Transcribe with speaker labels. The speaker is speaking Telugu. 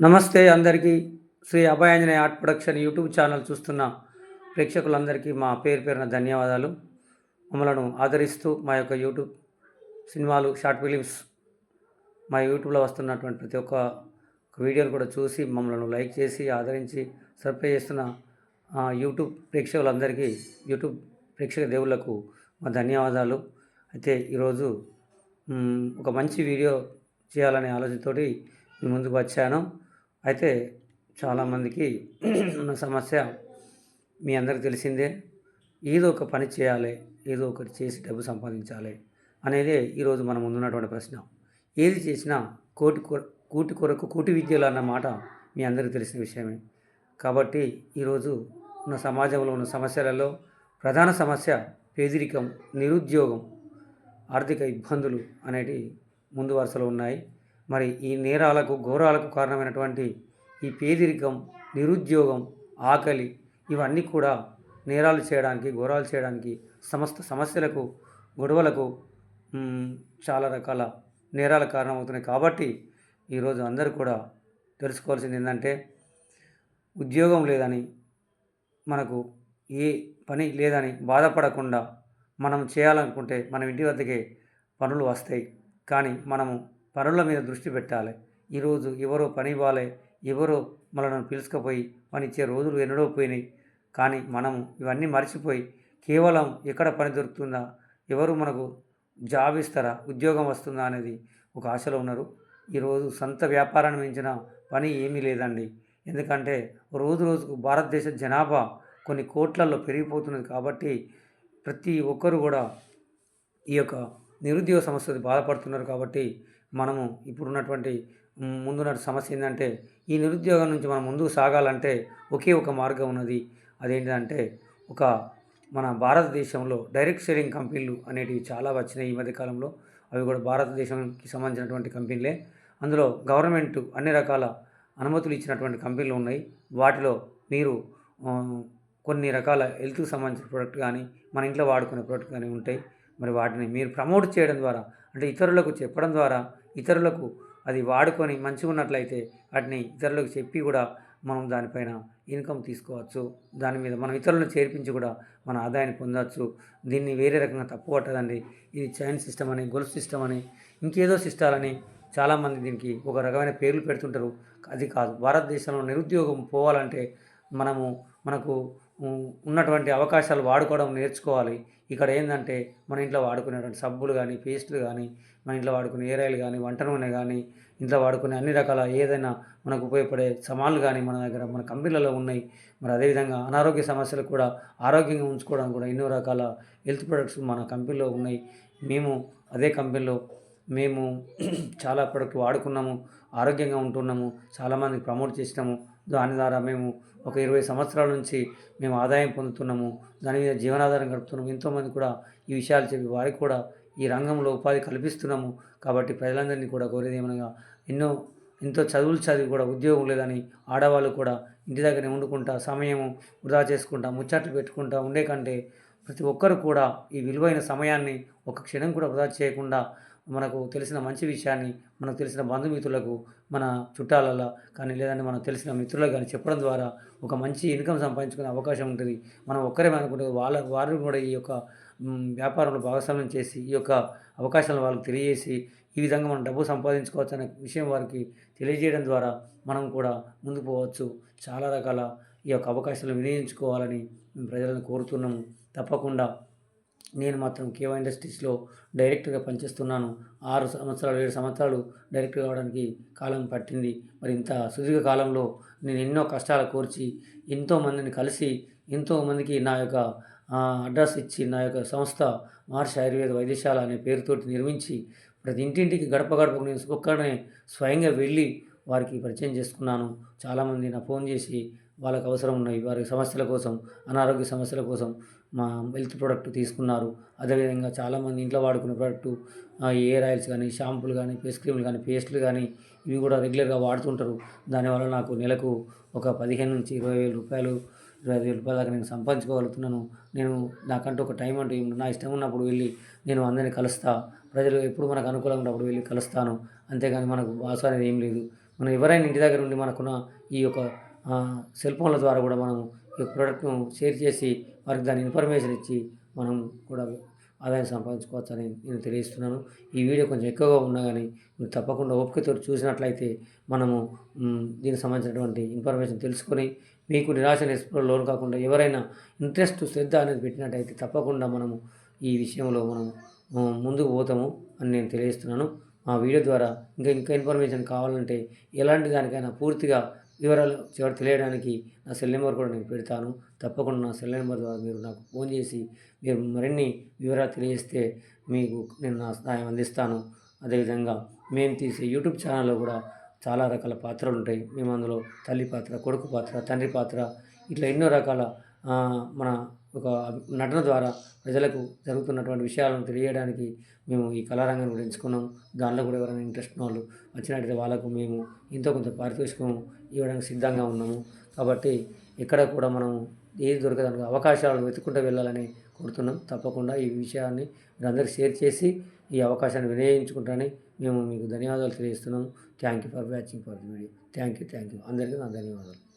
Speaker 1: నమస్తే అందరికీ. Sri Abhayanjaneya art production YouTube channel చూస్తున్న ప్రేక్షకులందరికీ మా పేరు పేరున ధన్యవాదాలు. మమ్మలను ఆదరిస్తూ మా యొక్క యూట్యూబ్ సినిమాలు షార్ట్ ఫిలిమ్స్ మా యూట్యూబ్లో వస్తున్నటువంటి ప్రతి ఒక్క వీడియోలు కూడా చూసి మమ్మల్ని లైక్ చేసి ఆదరించి సబ్స్క్రైబ్ చేస్తున్న ఆ, యూట్యూబ్ ప్రేక్షకులందరికీ యూట్యూబ్ ప్రేక్షక దేవుళ్ళకు మా ధన్యవాదాలు. అయితే ఈరోజు ఒక మంచి వీడియో చేయాలనే ఆలోచనతోటి ముందుకు వచ్చాను. అయితే చాలామందికి ఉన్న సమస్య మీ అందరికి తెలిసిందే. ఏదో ఒక పని చేయాలి ఏదో ఒకటి చేసి డబ్బు సంపాదించాలి అనేది ఈరోజు మన ముందున్నటువంటి ప్రశ్న. ఏది చేసినా కోటి కొర కూటి కొరకు కూటి విద్యలు అన్న మాట మీ అందరికీ తెలిసిన విషయమే. కాబట్టి ఈరోజు ఉన్న సమాజంలో ఉన్న సమస్యలలో ప్రధాన సమస్య పేదరికం నిరుద్యోగం ఆర్థిక ఇబ్బందులు అనేటివి ముందు వరుసలో ఉన్నాయి. మరి ఈ నేరాలకు ఘోరాలకు కారణమైనటువంటి ఈ పేదరికం నిరుద్యోగం ఆకలి ఇవన్నీ కూడా నేరాలు చేయడానికి ఘోరాలు చేయడానికి సమస్త సమస్యలకు గొడవలకు చాలా రకాల నేరాల కారణమవుతున్నాయి. కాబట్టి ఈరోజు అందరూ కూడా తెలుసుకోవాల్సింది ఏంటంటే ఉద్యోగం లేదని మనకు ఏ పని లేదని బాధపడకుండా మనం చేయాలనుకుంటే మనం ఇంటి వద్దకే పనులు వస్తాయి. కానీ మనము పనుల మీద దృష్టి పెట్టాలి. ఈరోజు ఎవరో పని ఇవ్వాలి ఎవరో మనల్ని పిలుచుకపోయి పని ఇచ్చే రోజులు ఎన్నడో పోయినాయి. కానీ మనము ఇవన్నీ మర్చిపోయి కేవలం ఎక్కడ పని దొరుకుతుందా ఎవరు మనకు జాబ్ ఇస్తారా ఉద్యోగం వస్తుందా అనేది ఒక ఆశలో ఉన్నారు. ఈరోజు సొంత వ్యాపారాన్ని మించిన పని ఏమీ లేదండి. ఎందుకంటే రోజు రోజుకు భారతదేశ జనాభా కొన్ని కోట్లలో పెరిగిపోతున్నది కాబట్టి ప్రతి ఒక్కరు కూడా ఈ యొక్క నిరుద్యోగ సమస్యతో బాధపడుతున్నారు కాబట్టి మనము ఇప్పుడున్నటువంటి ముందున్న సమస్య ఏంటంటే ఈ నిరుద్యోగం నుంచి మనం ముందుకు సాగాలంటే ఒకే ఒక మార్గం ఉన్నది. అదేంటంటే ఒక మన భారతదేశంలో డైరెక్ట్ షేరింగ్ కంపెనీలు అనేటివి చాలా వచ్చినాయి ఈ మధ్యకాలంలో అవి కూడా భారతదేశంకి సంబంధించినటువంటి కంపెనీలే. అందులో గవర్నమెంట్ అన్ని రకాల అనుమతులు ఇచ్చినటువంటి కంపెనీలు ఉన్నాయి. వాటిలో మీరు కొన్ని రకాల హెల్త్కి సంబంధించిన ప్రోడక్ట్ కానీ మన ఇంట్లో వాడుకునే ప్రోడక్ట్ కానీ ఉంటాయి. మరి వాటిని మీరు ప్రమోట్ చేయడం ద్వారా అంటే ఇతరులకు చెప్పడం ద్వారా ఇతరులకు అది వాడుకొని మంచిగా ఉన్నట్లయితే వాటిని ఇతరులకు చెప్పి కూడా మనం దానిపైన ఇన్కమ్ తీసుకోవచ్చు. దాని మీద మనం ఇతరులను చేర్పించి కూడా మన ఆదాయాన్ని పొందవచ్చు. దీన్ని వేరే రకంగా తప్పు పట్టదండి ఇది చైన్ సిస్టమ్ అని గొలుసు సిస్టమ్ అని ఇంకేదో సిస్టాలని చాలామంది దీనికి ఒక రకమైన పేర్లు పెడుతుంటారు. అది కాదు. భారతదేశంలో నిరుద్యోగం పోవాలంటే మనము మనకు ఉన్నటువంటి అవకాశాలు వాడుకోవడం నేర్చుకోవాలి. ఇక్కడ ఏంటంటే మన ఇంట్లో వాడుకునేటువంటి సబ్బులు కానీ పేస్టులు కానీ మన ఇంట్లో వాడుకునే ఏరాయిలు కానీ వంట నూనె కానీ ఇంట్లో వాడుకునే అన్ని రకాల ఏదైనా మనకు ఉపయోగపడే సమాన్లు కానీ మన దగ్గర మన కంపెనీలలో ఉన్నాయి. మరి అదేవిధంగా అనారోగ్య సమస్యలు కూడా ఆరోగ్యంగా ఉంచుకోవడానికి కూడా ఎన్నో రకాల హెల్త్ ప్రొడక్ట్స్ మన కంపెనీలో ఉన్నాయి. మేము అదే కంపెనీలో మేము చాలా ప్రొడక్ట్ వాడుకున్నాము ఆరోగ్యంగా ఉంటున్నాము చాలామందికి ప్రమోట్ చేసినాము. దాని ద్వారా మేము ఒక ఇరవై సంవత్సరాల నుంచి మేము ఆదాయం పొందుతున్నాము దాని మీద జీవనాధారం గడుపుతున్నాము. ఎంతోమంది కూడా ఈ విషయాలు చెప్పి వారికి కూడా ఈ రంగంలో ఉపాధి కల్పిస్తున్నాము. కాబట్టి ప్రజలందరినీ కూడా కోరేది ఏమనగా ఎన్నో ఎంతో చదువులు చదివి కూడా ఉద్యోగం లేదని ఆడవాళ్ళు కూడా ఇంటి దగ్గరనే వండుకుంటా సమయం వృధా చేసుకుంటా ముచ్చట్లు పెట్టుకుంటా ఉండే కంటే ప్రతి ఒక్కరు కూడా ఈ విలువైన సమయాన్ని ఒక క్షణం కూడా వృధా చేయకుండా మనకు తెలిసిన మంచి విషయాన్ని మనకు తెలిసిన బంధుమిత్రులకు మన చుట్టాలలో కానీ లేదంటే మనకు తెలిసిన మిత్రులకు కానీ చెప్పడం ద్వారా ఒక మంచి ఇన్కమ్ సంపాదించుకునే అవకాశం ఉంటుంది. మనం ఒక్కరే అనుకుంటే వాళ్ళ వారు కూడా ఈ యొక్క వ్యాపారంలో భాగస్వామ్యం చేసి ఈ యొక్క అవకాశాలను వాళ్ళకి తెలియజేసి ఈ విధంగా మనం డబ్బు సంపాదించుకోవచ్చు అనే విషయం వారికి తెలియజేయడం ద్వారా మనం కూడా ముందుకు పోవచ్చు. చాలా రకాల ఈ యొక్క అవకాశాలను వినియోగించుకోవాలని మేము ప్రజలను కోరుతున్నాము. తప్పకుండా నేను మాత్రం కేవా ఇండస్ట్రీస్లో డైరెక్టర్గా పనిచేస్తున్నాను. ఆరు సంవత్సరాలు ఏడు సంవత్సరాలు డైరెక్టర్ కావడానికి కాలం పట్టింది. మరి ఇంత సుదీర్ఘ కాలంలో నేను ఎన్నో కష్టాలు కోర్చి ఎంతో మందిని కలిసి ఎంతో మందికి నా యొక్క అడ్రస్ ఇచ్చి నా యొక్క సంస్థ మహర్షి ఆయుర్వేద వైద్యశాల అనే పేరుతోటి నిర్మించి ప్రతి ఇంటింటికి గడప గడపకు నేను ఒక్కడనే స్వయంగా వెళ్ళి వారికి పరిచయం చేసుకున్నాను. చాలామంది నా ఫోన్ చేసి వాళ్ళకి అవసరం ఉన్నాయి వారి సమస్యల కోసం అనారోగ్య సమస్యల కోసం మా హెల్త్ ప్రోడక్ట్ తీసుకున్నారు. అదేవిధంగా చాలామంది ఇంట్లో వాడుకునే ప్రోడక్ట్ హెయిర్ ఆయిల్స్ కానీ షాంపూలు కానీ ఫేస్ క్రీమ్లు కానీ పేస్ట్లు కానీ ఇవి కూడా రెగ్యులర్గా వాడుతుంటారు. దానివల్ల నాకు నెలకు ఒక పదిహేను నుంచి ఇరవై వేల రూపాయలు ఇరవై ఐదు వేల రూపాయల దాకా నేను సంపాదించుకోగలుగుతున్నాను. నేను నాకంటూ ఒక టైం అంటూ నా ఇష్టం ఉన్నప్పుడు వెళ్ళి నేను అందరిని కలుస్తా. ప్రజలు ఎప్పుడు మనకు అనుకూలంగా ఉన్నప్పుడు వెళ్ళి కలుస్తాను. అంతేగాని మనకు వాస అనేది ఏం లేదు. మనం ఎవరైనా ఇంటి దగ్గర ఉండి మనకున్న ఈ యొక్క సెల్ ఫోన్ల ద్వారా కూడా మనం ఈ ప్రోడక్ట్ను షేర్ చేసి వారికి దాని ఇన్ఫర్మేషన్ ఇచ్చి మనం కూడా ఆదాయం సంపాదించుకోవచ్చని నేను తెలియజేస్తున్నాను. ఈ వీడియో కొంచెం ఎక్కువగా ఉన్నా కానీ మీరు తప్పకుండా ఓపికతో చూసినట్లయితే మనము దీనికి సంబంధించినటువంటి ఇన్ఫర్మేషన్ తెలుసుకొని మీకు నిరాశ నిస్పృహ లోన్ కాకుండా ఎవరైనా ఇంట్రెస్ట్ శ్రద్ధ అనేది పెట్టినట్టయితే తప్పకుండా మనము ఈ విషయంలో మనం ముందుకు పోతాము అని నేను తెలియజేస్తున్నాను. మా వీడియో ద్వారా ఇంకా ఇంకా ఇన్ఫర్మేషన్ కావాలంటే ఎలాంటి దానికైనా పూర్తిగా వివరాలు చివరి తెలియడానికి నా సెల్ నెంబర్ కూడా నేను పెడతాను. తప్పకుండా నా సెల్ నెంబర్ ద్వారా మీరు నాకు ఫోన్ చేసి మీరు మరిన్ని వివరాలు తెలియజేస్తే మీకు నేను నా సహాయం అందిస్తాను. అదేవిధంగా మేము తీసే యూట్యూబ్ ఛానల్లో కూడా చాలా రకాల పాత్రలు ఉంటాయి. మేము అందులో తల్లి పాత్ర కొడుకు పాత్ర తండ్రి పాత్ర ఇట్లా ఎన్నో రకాల మన ఒక నటన ద్వారా ప్రజలకు జరుగుతున్నటువంటి విషయాలను తెలియడానికి మేము ఈ కళారంగాన్ని కూడా ఎంచుకున్నాం. దానిలో కూడా ఎవరైనా ఇంట్రెస్ట్ ఉన్న వాళ్ళు వచ్చినట్టయితే వాళ్ళకు మేము ఎంతో కొంత పారితోషికం ఇవ్వడానికి సిద్ధంగా ఉన్నాము. కాబట్టి ఎక్కడ కూడా మనం ఏది దొరకదానికి అవకాశాలు వెతుక్కుంటూ వెళ్ళాలని కోరుతున్నాం. తప్పకుండా ఈ విషయాన్ని మీరందరికీ షేర్ చేసి ఈ అవకాశాన్ని వినియోగించుకుంటారని మేము మీకు ధన్యవాదాలు తెలియజేస్తున్నాము. Thank you for watching for the video. Thank you thank you. అందరికీ నా ధన్యవాదాలు.